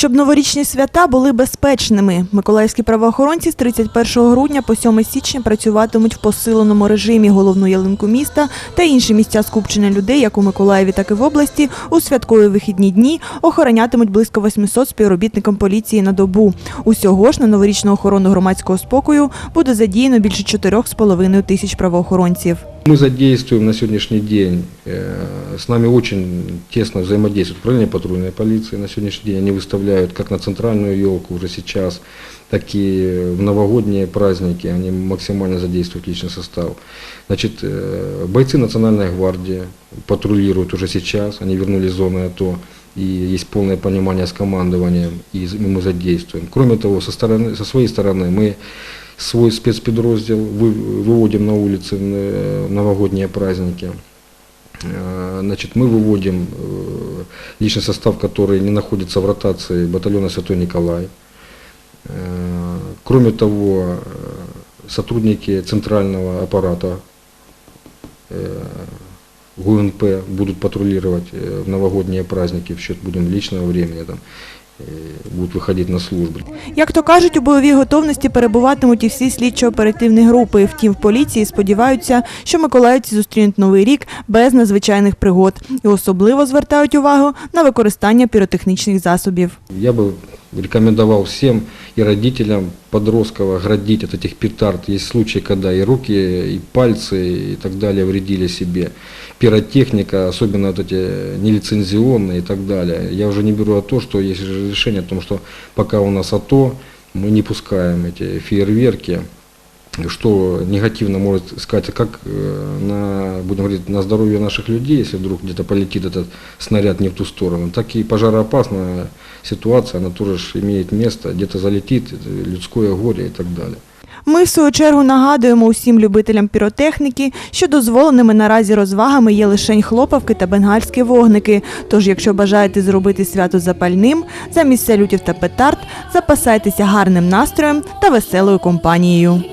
Щоб новорічні свята були безпечними, миколаївські правоохоронці з 31 грудня по 7 січня працюватимуть в посиленому режимі головну ялинку міста та інші місця скупчення людей, як у Миколаєві, так і в області, у святкові вихідні дні охоронятимуть близько 800 співробітникам поліції на добу. Усього ж на новорічну охорону громадського спокою буде задіяно більше 4,5 тисяч правоохоронців. Мы задействуем на сегодняшний день, э, с нами очень тесно взаимодействует управление патрульной полиции на сегодняшний день. Они выставляют как на центральную елку уже сейчас, так и в новогодние праздники. Они максимально задействуют личный состав. Значит, э, бойцы Национальной гвардии патрулируют уже сейчас, они вернулись с зоны АТО. И есть полное понимание с командованием, и мы задействуем. Кроме того, со, стороны, со своей стороны мы свой спецподроздел вы- выводим на улицы э, в новогодние праздники. Э, Значит, мы выводим э, личный состав, который не находится в ротации батальона Святой Николай. Э, Кроме того, э, сотрудники центрального аппарата э, ГУНП будут патрулировать э, в новогодние праздники в счет будем личного времени, там, э, будут выходить на службу. Як то кажуть, у бойовій готовності перебуватимуть і всі слідчо-оперативні групи. Втім, в поліції сподіваються, що миколаївці зустрінуть новий рік без надзвичайних пригод і особливо звертають увагу на використання піротехнічних засобів. Я бы рекомендовал всем и родителям подростков оградить от этих петард. Есть случаи, когда и руки, и пальцы, и так далее вредили себе. Пиротехника, особенно вот эти нелицензионные и так далее. Я уже не беру о том, что есть решение о том, что пока у нас АТО, мы не пускаем эти фейерверки, что негативно может сказать как э, на, будем говорить, на здоровье наших людей, если вдруг где-то полетит этот снаряд не в ту сторону, так и пожароопасная ситуация, она тоже ж имеет место, где-то залетит э, людское горе и так далее. Ми, в свою чергу, нагадуємо усім любителям піротехніки, що дозволеними наразі розвагами є лишень хлопавки та бенгальські вогники. Тож, якщо бажаєте зробити свято запальним, замість салютів та петард запасайтеся гарним настроєм та веселою компанією.